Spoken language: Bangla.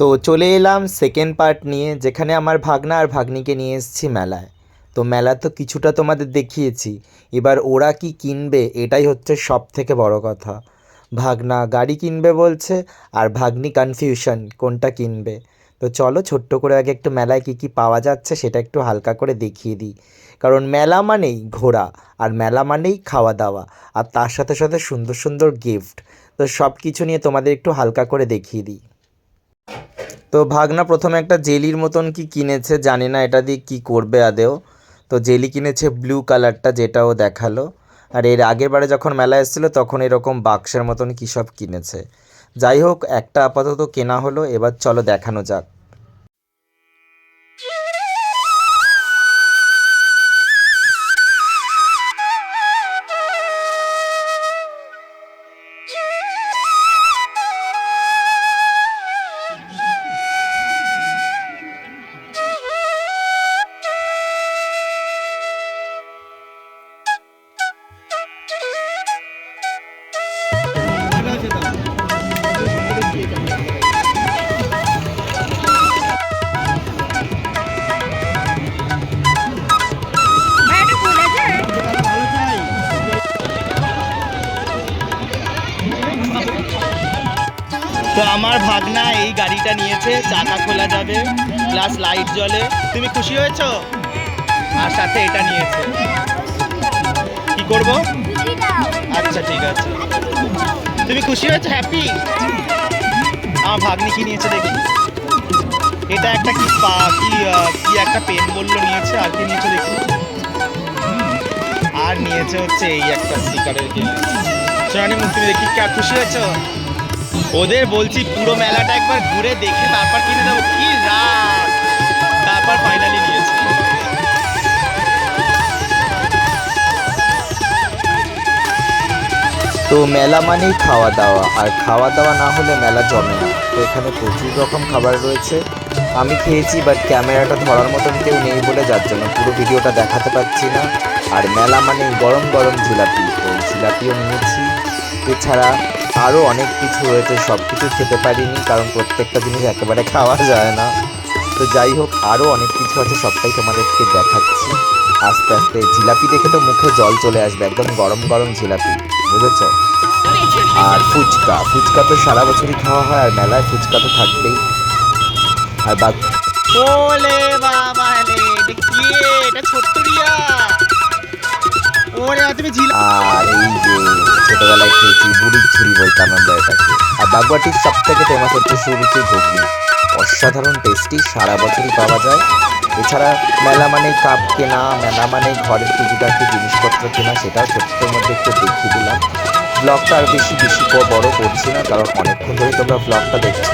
তো চলে এলাম সেকেন্ড পার্ট নিয়ে, যেখানে আমার ভাগনা আর ভাগ্নিকে নিয়ে এসেছি মেলায়। তো মেলা তো কিছুটা তোমাদের দেখিয়েছি। এবার ওরা কি কিনবে, এটাই হচ্ছে সব থেকে বড় কথা। ভাগনা গাড়ি কিনবে বলছে, আর ভাগ্নি কনফিউশন কোনটা কিনবে? তো চলো ছোট্ট করে আগে একটু মেলায় কী কী পাওয়া যাচ্ছে, সেটা একটু হালকা করে দেখিয়ে দিই। কারণ মেলা মানেই ঘোরা, আর মেলা মানেই খাওয়া দাওয়া আর তার সাথে সাথে সুন্দর সুন্দর গিফট তো সব কিছু নিয়ে তোমাদের একটু হালকা করে দেখিয়ে দিই। তো ভাগনা প্রথমে একটা জেলির মতন কি কিনেছে জানি না, এটা দিয়ে কি করবে আদেও। তো জেলি কিনেছে ব্লু কালারটা যেটাও দেখাল। আর এর আগের বারে যখন মেলা এসেছিল তখন এরকম বাক্সের মতন কী সব কিনেছে। যাই হোক, একটা আপাতত কেনা হলো, এবার চলো দেখানো যাক। তো আমার ভাগনা এই গাড়িটা নিয়েছে, চাকা খোলা যাবে প্লাস লাইট জ্বলে। তুমি খুশি হয়েছো? আর সাথে এটা নিয়েছে। কি করব? আচ্ছা ঠিক আছে। তুমি খুশি হয়েছো? হ্যাপি আমার ভাগ্নি কি নিয়েছে দেখি। এটা একটা কি পা, কি কি একটা পেন বলল নিয়েছে, আর কি নিয়েছে দেখি। আর নিয়েছে হচ্ছে এই একটা স্টিকারের গেম সোনানি মুখ, তুমি দেখি খুশি হয়েছো? ওদের বলছি পুরো মেলাটা একবার ঘুরে দেখে তারপর কিনে দেবো। কি রাত তারপর ফাইনালি নিয়েছে। তো মেলা মানেই খাওয়া দাওয়া, আর খাওয়া দাওয়া না হলে মেলা জমে না। তো এখানে প্রচুর রকম খাবার রয়েছে। আমি খেয়েছি বাট ক্যামেরাটা ধরার মতন কেউ নেই বলে যার জন্য পুরো ভিডিওটা দেখাতে পারছি না। আর মেলা মানে গরম গরম জিলাপি তো জিলাপিও নিয়েছি। এছাড়া আরও অনেক কিছু রয়েছে সব কিছু খেতে পারিনি কারণ প্রত্যেকটা জিনিস একেবারে খাওয়া যায় না। তো যাই হোক আরও অনেক কিছু আছে সবটাই তোমাদেরকে দেখাচ্ছি। আস্তে আস্তে জিলাপি দেখে তো মুখে জল চলে আসবে একদম গরম গরম জিলাপি বুঝেছ? আর ফুচকা ফুচকা তো সারা বছরই খাওয়া হয় আর মেলায় ফুচকা তো থাকবেই। আর বাদ ওলে বাবা রে এটা ছোট্ট রিয়া। ওরে তুমি ঝিল আর এই যে ছোটবেলায় খেয়েছি বুড়ির ছুরি বলতাম আমরা এটাকে আর বাগুয়াটির সব থেকে ফেমাস হচ্ছে সুরুচি ঘুগনি। অসাধারণ টেস্টি সারা বছরই পাওয়া যায়। এছাড়া মেলা মানে কাপ কেনা, মেলা মানে ঘরের টুকিটাকি জিনিসপত্র কেনা, সেটাও ছোট্টর মধ্যে একটু দেখিয়ে দিলাম। ব্লগটা আর বেশি বেশি বড় করছি না, কারণ অনেকক্ষণ ধরে তোমরা ব্লগটা দেখছ।